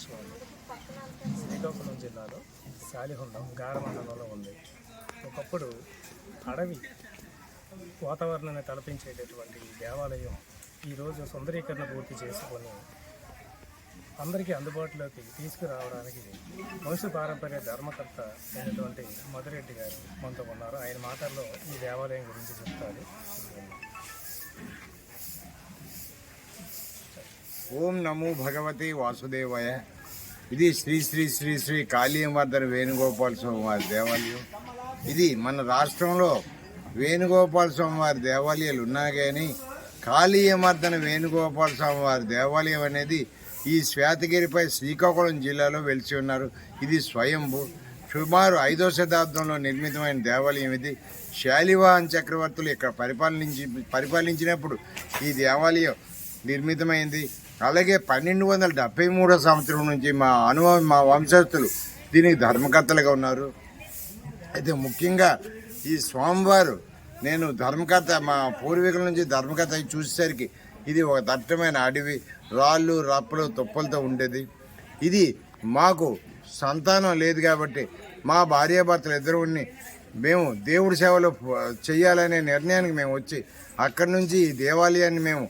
వృక్షం ఉంది శ్రీకాకుళం జిల్లాలో శాలిహొండం గారమండలంలో ఉంది. ఒకప్పుడు అడవి వాతావరణాన్ని తలపించేటటువంటి ఈ దేవాలయం ఈరోజు సుందరీకరణ పూర్తి చేసుకొని అందరికీ అందుబాటులోకి తీసుకురావడానికి వంశ పారంపర్య ధర్మకర్త అయినటువంటి మధురెడ్డి గారు మనతో ఉన్నారు. ఆయన మాటల్లో ఈ దేవాలయం గురించి చెప్తారు. ఓం నమో భగవతి వాసుదేవాయ. ఇది శ్రీ శ్రీ శ్రీ శ్రీ కాళీయమర్దన వేణుగోపాల స్వామి వారి దేవాలయం. ఇది మన రాష్ట్రంలో వేణుగోపాల స్వామి వారి దేవాలయాలు ఉన్నా కానీ కాళీయమర్దన వేణుగోపాల స్వామి వారి దేవాలయం అనేది ఈ శ్వేతగిరిపై శ్రీకాకుళం జిల్లాలో వెలిసి ఉన్నారు. ఇది స్వయంభూ సుమారు ఐదో శతాబ్దంలో నిర్మితమైన దేవాలయం ఇది. శాలివాహన్ చక్రవర్తులు ఇక్కడ పరిపాలించి పరిపాలించినప్పుడు ఈ దేవాలయం నిర్మితమైంది. అలాగే పన్నెండు వందల డెబ్బై మూడో సంవత్సరం నుంచి మా అనుభవం మా వంశస్థులు దీనికి ధర్మకర్తలుగా ఉన్నారు. అయితే ముఖ్యంగా ఈ స్వామివారు నేను ధర్మకర్త మా పూర్వీకుల నుంచి ధర్మకర్త చూసేసరికి ఇది ఒక దట్టమైన అడవి రాళ్ళు రప్పలు తుప్పలతో ఉండేది. ఇది మాకు సంతానం లేదు కాబట్టి మా భార్యాభర్తలు ఇద్దరు మేము దేవుడి సేవలో చేయాలనే నిర్ణయానికి మేము వచ్చి అక్కడి నుంచి ఈ దేవాలయాన్ని మేము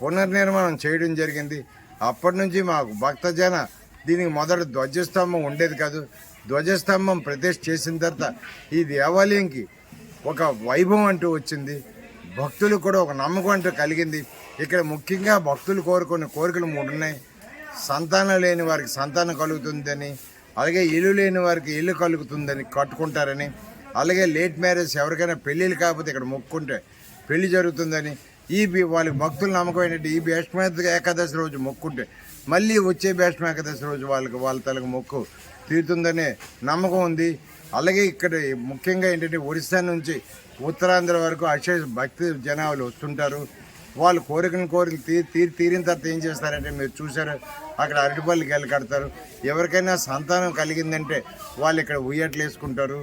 పునర్నిర్మాణం చేయడం జరిగింది. అప్పటి నుంచి మాకు భక్తజన దీనికి మొదట ధ్వజస్తంభం ఉండేది కాదు. ధ్వజస్తంభం ప్రతిష్ఠ చేసిన తర్వాత ఈ దేవాలయంకి ఒక వైభవం అంటూ వచ్చింది. భక్తులు కూడా ఒక నమ్మకం అంటూ కలిగింది. ఇక్కడ ముఖ్యంగా భక్తులు కోరుకునే కోరికలు మూడు ఉన్నాయి. సంతానం లేని వారికి సంతానం కలుగుతుందని అలాగే ఇల్లు లేని వారికి ఇల్లు కలుగుతుందని కట్టుకుంటారని అలాగే లేట్ మ్యారేజ్ ఎవరికైనా పెళ్ళిళ్ళు కాకపోతే ఇక్కడ మొక్కుంటే పెళ్ళి జరుగుతుందని ఈ వాళ్ళకి భక్తుల నమ్మకం ఏంటంటే ఈ భీష్మ ఏకాదశి రోజు మొక్కుంటే మళ్ళీ వచ్చే భీష్మ ఏకాదశి రోజు వాళ్ళకి వాళ్ళ తలకు మొక్కు తీరుతుందనే నమ్మకం ఉంది. అలాగే ఇక్కడ ముఖ్యంగా ఏంటంటే ఒరిస్సా నుంచి ఉత్తరాంధ్ర వరకు అశేష భక్తి జనాలు వస్తుంటారు. వాళ్ళు కోరికను కోరికలు తీ తీరి తీరిన తర్వాత ఏం చేస్తారంటే మీరు చూసారు అక్కడ అరటిపల్లికి వెళ్ళి కడతారు. ఎవరికైనా సంతానం కలిగిందంటే వాళ్ళు ఇక్కడ ఉయ్యట్లు వేసుకుంటారు.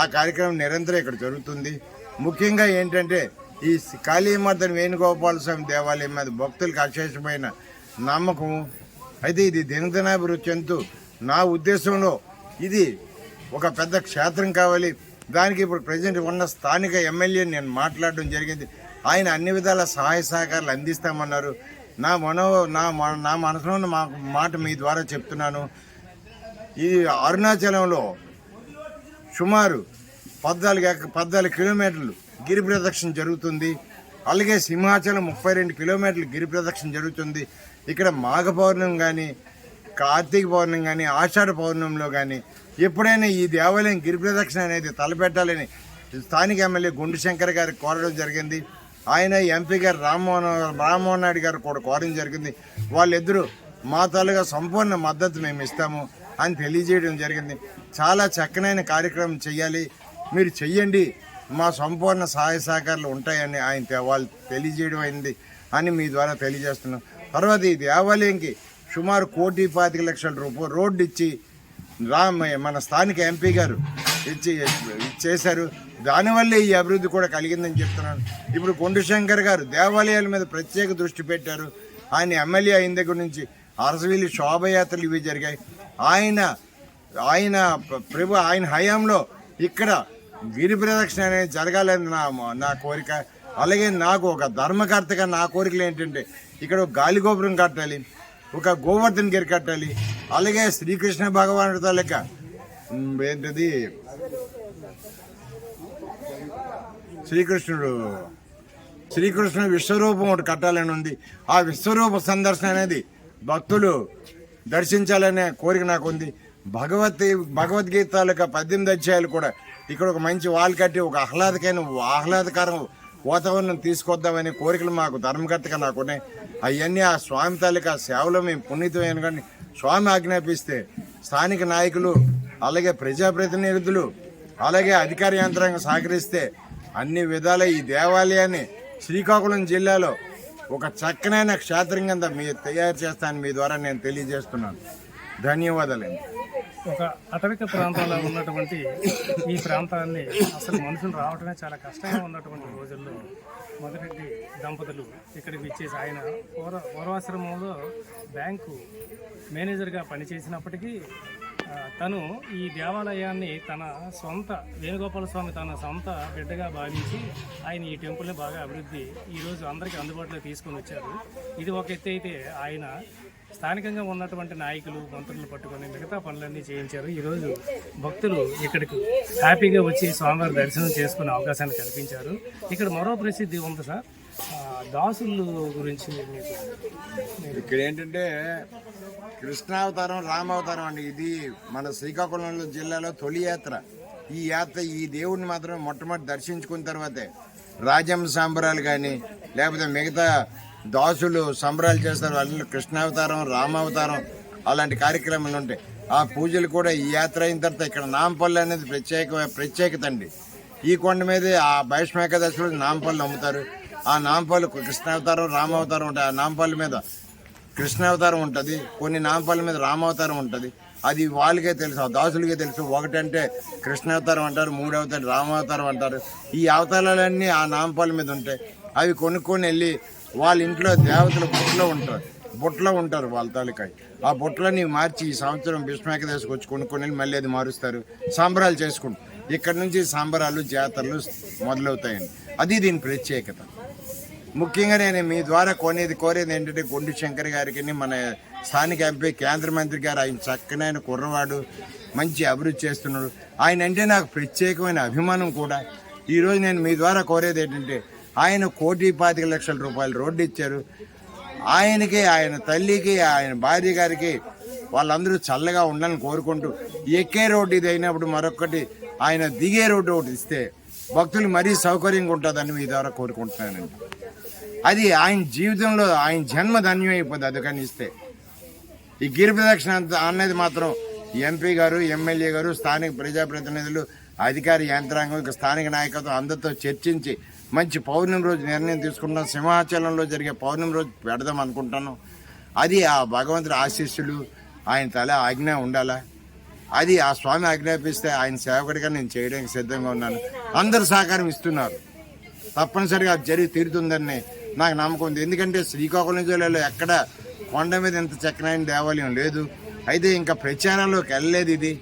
ఆ కార్యక్రమం నిరంతరం ఇక్కడ జరుగుతుంది. ముఖ్యంగా ఏంటంటే ఈ కాళీమర్దన్ వేణుగోపాల స్వామి దేవాలయం మీద భక్తులకు అశేషమైన నమ్మకం అయితే ఇది దినదినాభివృద్ధి చెందుతూ నా ఉద్దేశంలో ఇది ఒక పెద్ద క్షేత్రం కావాలి. దానికి ఇప్పుడు ప్రజెంట్ ఉన్న స్థానిక ఎమ్మెల్యే నేను మాట్లాడడం జరిగింది. ఆయన అన్ని విధాల సహాయ సహకారాలు అందిస్తామన్నారు. నా మనో నా నా మనసులో ఉన్న మా మాట మీ ద్వారా చెప్తున్నాను. ఈ అరుణాచలంలో సుమారు పద్నాలుగు పద్నాలుగు కిలోమీటర్లు గిరి ప్రదక్షిణ జరుగుతుంది. అలాగే సింహాచలం ముప్పై రెండు కిలోమీటర్లు గిరి ప్రదక్షిణ జరుగుతుంది. ఇక్కడ మాఘ పౌర్ణం కానీ కార్తీక పౌర్ణం కానీ ఆషాఢ పౌర్ణంలో కానీ ఎప్పుడైనా ఈ దేవాలయం గిరి ప్రదక్షిణ అనేది తలపెట్టాలని స్థానిక ఎమ్మెల్యే గుండు శంకర్ గారికి కోరడం జరిగింది. ఆయన ఎంపీ గారు రామ్మోహన్ రామ్మోహన్ నాయుడు గారు కూడా కోరడం జరిగింది. వాళ్ళిద్దరూ మా తాలుగా సంపూర్ణ మద్దతు మేము ఇస్తాము అని తెలియజేయడం జరిగింది. చాలా చక్కనైన కార్యక్రమం చేయాలి. మీరు చెయ్యండి. మా సంపూర్ణ సహాయ సహకారాలు ఉంటాయని ఆయన వాళ్ళు తెలియజేయడం అయింది అని మీ ద్వారా తెలియజేస్తున్నాం. తర్వాత ఈ దేవాలయంకి సుమారు కోటి పాతిక లక్షల రూపాయలు రోడ్డు ఇచ్చి రామ్ మన స్థానిక ఎంపీ గారు ఇచ్చి చేశారు దానివల్లే ఈ అభివృద్ధి కూడా కలిగిందని చెప్తున్నాను. ఇప్పుడు కొండశంకర్ గారు దేవాలయాల మీద ప్రత్యేక దృష్టి పెట్టారు. ఆయన ఎమ్మెల్యే అయిన దగ్గర నుంచి అరసవీలి శోభయాత్రలు ఇవి జరిగాయి. ఆయన ఆయన ప్రభు ఆయన హయాంలో ఇక్కడ గిరి ప్రదక్షిణ అనేది జరగాలని నా నా కోరిక. అలాగే నాకు ఒక ధర్మకర్తగా నా కోరికలు ఏంటంటే ఇక్కడ గాలి గోపురం కట్టాలి ఒక గోవర్ధన్ గిరి కట్టాలి అలాగే శ్రీకృష్ణ భగవానుడి తాలూకా ఏంటది ఏంటిది? శ్రీకృష్ణుడు శ్రీకృష్ణ విశ్వరూపం ఒకటి కట్టాలని ఉంది. ఆ విశ్వరూప సందర్శన అనేది భక్తులు దర్శించాలనే కోరిక నాకు ఉంది. భగవత్ భగవద్గీత తాలూకా పద్దెనిమిది అధ్యాయాలు కూడా ఇక్కడ ఒక మంచి వాల్ కట్టి ఒక ఆహ్లాదకైన ఆహ్లాదకరం వాతావరణం తీసుకొద్దామనే కోరికలు మాకు ధర్మకర్తగా నాకు ఉన్నాయి. అవన్నీ ఆ స్వామి తాలూకా సేవలో మేము పుణ్యతమైన కానీ స్వామి ఆజ్ఞాపిస్తే స్థానిక నాయకులు అలాగే ప్రజాప్రతినిధులు అలాగే అధికార యంత్రాంగం సహకరిస్తే అన్ని విధాల ఈ దేవాలయాన్ని శ్రీకాకుళం జిల్లాలో ఒక చక్కనైన క్షేత్రం కింద మీరు తయారు చేస్తానని మీ ద్వారా నేను తెలియజేస్తున్నాను. ధన్యవాదాలండి. ఒక అటవిక ప్రాంతంలో ఉన్నటువంటి ఈ ప్రాంతాన్ని అసలు మనుషులు రావడమే చాలా కష్టంగా ఉన్నటువంటి రోజుల్లో మొదటి దంపతులు ఇక్కడికి ఇచ్చేసి ఆయన పూర్వ పూర్వాశ్రమంలో బ్యాంకు మేనేజర్గా పనిచేసినప్పటికీ తను ఈ దేవాలయాన్ని తన సొంత వేణుగోపాల స్వామి తన సొంత బిడ్డగా భావించి ఆయన ఈ టెంపుల్ని బాగా అభివృద్ధి ఈరోజు అందరికీ అందుబాటులో తీసుకొని వచ్చారు. ఇది ఒక ఎత్తు అయితే ఆయన స్థానికంగా ఉన్నటువంటి నాయకులు మంత్రులు పట్టుకొని మిగతా పనులన్నీ చేయించారు. ఈరోజు భక్తులు ఇక్కడికి హ్యాపీగా వచ్చి స్వామివారి దర్శనం చేసుకునే అవకాశాన్ని కల్పించారు. ఇక్కడ మరో ప్రసిద్ధి ఉంది సార్. దాసులు గురించి ఇక్కడ ఏంటంటే కృష్ణావతారం రామావతారం అండి. ఇది మన శ్రీకాకుళం జిల్లాలో తొలి యాత్ర. ఈ యాత్ర ఈ దేవుడిని మాత్రం మొట్టమొదటి దర్శించుకున్న తర్వాతే రాజమ్మ సాంబరాలు కానీ లేకపోతే మిగతా దాసులు సంబరాలు చేస్తారు వాళ్ళు కృష్ణావతారం రామావతారం అలాంటి కార్యక్రమాలు ఉంటాయి. ఆ పూజలు కూడా ఈ యాత్ర అయిన తర్వాత ఇక్కడ నాంపల్లి అనేది ప్రత్యేక ప్రత్యేకత అండి. ఈ కొండ మీదే ఆ వైష్ణవ ఏకాదశిలో నాంపల్లి అమ్ముతారు ఆ నాంపల్లి కృష్ణావతారం రామావతారం ఉంటాయి. ఆ నాంపల్లి మీద కృష్ణావతారం ఉంటుంది. కొన్ని నాంపల్లి మీద రామావతారం ఉంటుంది. అది వాళ్ళకే తెలుసు ఆ దాసులకే తెలుసు. ఒకటంటే కృష్ణావతారం అంటారు మూడు అవతారం రామావతారం అంటారు. ఈ అవతారాలన్నీ ఆ నాంపల్లి మీద ఉంటాయి. అవి కొనుక్కొని వెళ్ళి వాళ్ళ ఇంట్లో దేవతలు బుట్టలో ఉంటారు. బుట్టలో ఉంటారు వాళ్ళ తాలూకాయ. ఆ బుట్టలని మార్చి ఈ సంవత్సరం భీష్మేకదేశకు వచ్చి కొనుక్కొని వెళ్ళి మళ్ళీ అది మారుస్తారు. సాంబరాలు చేసుకుంటారు. ఇక్కడ నుంచి సంబరాలు జాతరలు మొదలవుతాయండి. అది దీని ప్రత్యేకత. ముఖ్యంగా నేను మీ ద్వారా కొనేది కోరేది ఏంటంటే గుండు శంకర్ గారికి మన స్థానిక ఎంపీ కేంద్ర మంత్రి గారు. ఆయన చక్కనైన కుర్రవాడు మంచి అభివృద్ధి చేస్తున్నాడు. ఆయన అంటే నాకు ప్రత్యేకమైన అభిమానం కూడా. ఈరోజు నేను మీ ద్వారా కోరేది ఏంటంటే ఆయన కోటి పాతిక లక్షల రూపాయలు రోడ్డు ఇచ్చారు. ఆయనకి ఆయన తల్లికి ఆయన భార్య గారికి వాళ్ళందరూ చల్లగా ఉండాలని కోరుకుంటూ ఎక్కే రోడ్డు ఇది అయినప్పుడు మరొకటి ఆయన దిగే రోడ్డు ఒకటి ఇస్తే భక్తులు మరీ సౌకర్యంగా ఉంటుందని మీ ద్వారా కోరుకుంటున్నానండి. అది ఆయన జీవితంలో ఆయన జన్మ ధన్యం అయిపోద్ది కానీ ఇస్తే. ఈ గిరి ప్రదక్షిణ అన్నది మాత్రం ఎంపీ గారు ఎమ్మెల్యే గారు స్థానిక ప్రజాప్రతినిధులు అధికార యంత్రాంగం ఇక స్థానిక నాయకత్వం అందరితో చర్చించి మంచి పౌర్ణమి రోజు నిర్ణయం తీసుకుంటాం. సింహాచలంలో జరిగే పౌర్ణమి రోజు పెడదాం అనుకుంటాను. అది ఆ భగవంతుడి ఆశీస్సులు ఆయన తల ఆజ్ఞ ఉండాలా? అది ఆ స్వామి ఆజ్ఞాపిస్తే ఆయన సేవకుడిగా నేను చేయడానికి సిద్ధంగా ఉన్నాను. అందరు సహకారం ఇస్తున్నారు. తప్పనిసరిగా అది జరిగి తీరుతుందని నాకు నమ్మకం ఉంది. ఎందుకంటే శ్రీకాకుళం జిల్లాలో ఎక్కడ కొండ మీద ఇంత చక్కనైన దేవాలయం లేదు. అయితే ఇంకా ప్రచారంలోకి వెళ్ళలేదు ఇది.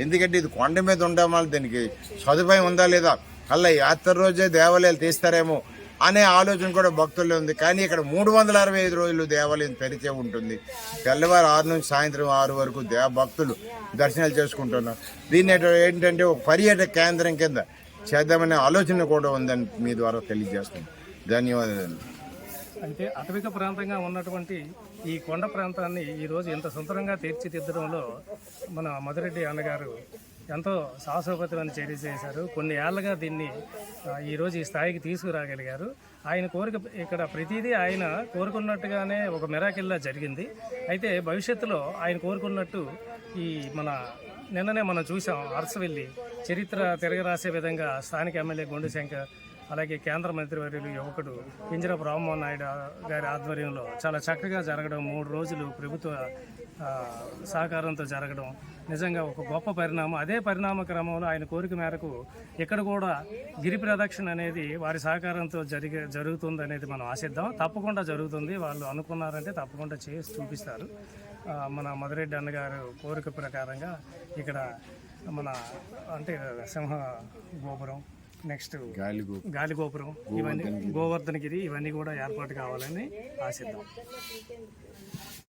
ఎందుకంటే ఇది కొండ మీద ఉండడం వల్ల దీనికి సదుపాయం ఉందా లేదా? మళ్ళీ యాత్ర రోజే దేవాలయాలు తీస్తారేమో అనే ఆలోచన కూడా భక్తుల్లో ఉంది. కానీ ఇక్కడ మూడు వందల అరవై ఐదు రోజులు దేవాలయం తెరిచే ఉంటుంది. తెల్లవారు ఆరు నుంచి సాయంత్రం ఆరు వరకు దేవ భక్తులు దర్శనాలు చేసుకుంటున్నారు. దీన్ని ఏంటంటే ఒక పర్యాటక కేంద్రం కింద చేద్దామనే ఆలోచన కూడా ఉందని మీ ద్వారా తెలియజేస్తున్నాను ధన్యవాదాలు. అంటే అటవిక ప్రాంతంగా ఉన్నటువంటి ఈ కొండ ప్రాంతాన్ని ఈరోజు ఇంత సుందరంగా తీర్చిదిద్దడంలో మన మధురెడ్డి అన్నగారు ఎంతో సాహసోపతమైన చర్య చేశారు. కొన్ని ఏళ్ళుగా దీన్ని ఈరోజు ఈ స్థాయికి తీసుకురాగలిగారు. ఆయన కోరిక ఇక్కడ ప్రతిదీ ఆయన కోరుకున్నట్టుగానే ఒక మెరాకిల్లా జరిగింది. అయితే భవిష్యత్తులో ఆయన కోరుకున్నట్టు ఈ మన నిన్ననే మనం చూసాం అరసవెల్లి చరిత్ర తిరగరాసే విధంగా స్థానిక ఎమ్మెల్యే గుండు శంకర్ అలాగే కేంద్ర మంత్రివర్యులు యువకుడు పింజరపు రామ్మోహన్ నాయుడు గారి ఆధ్వర్యంలో చాలా చక్కగా జరగడం మూడు రోజులు ప్రభుత్వ సహకారంతో జరగడం నిజంగా ఒక గొప్ప పరిణామం. అదే పరిణామ క్రమంలో ఆయన కోరిక మేరకు ఇక్కడ కూడా గిరి ప్రదక్షిణ అనేది వారి సహకారంతో జరిగే జరుగుతుంది అనేది మనం ఆశిద్దాం. తప్పకుండా జరుగుతుంది. వాళ్ళు అనుకున్నారంటే తప్పకుండా చేసి చూపిస్తారు. మన మధురెడ్డి అన్నగారు కోరిక ప్రకారంగా ఇక్కడ మన అంటే సింహ గోపురం నెక్స్ట్ గాలిగు గాలి గోపురం ఇవన్నీ గోవర్ధనగిరి ఇవన్నీ కూడా ఏర్పాటు కావాలని ఆశిద్దాం.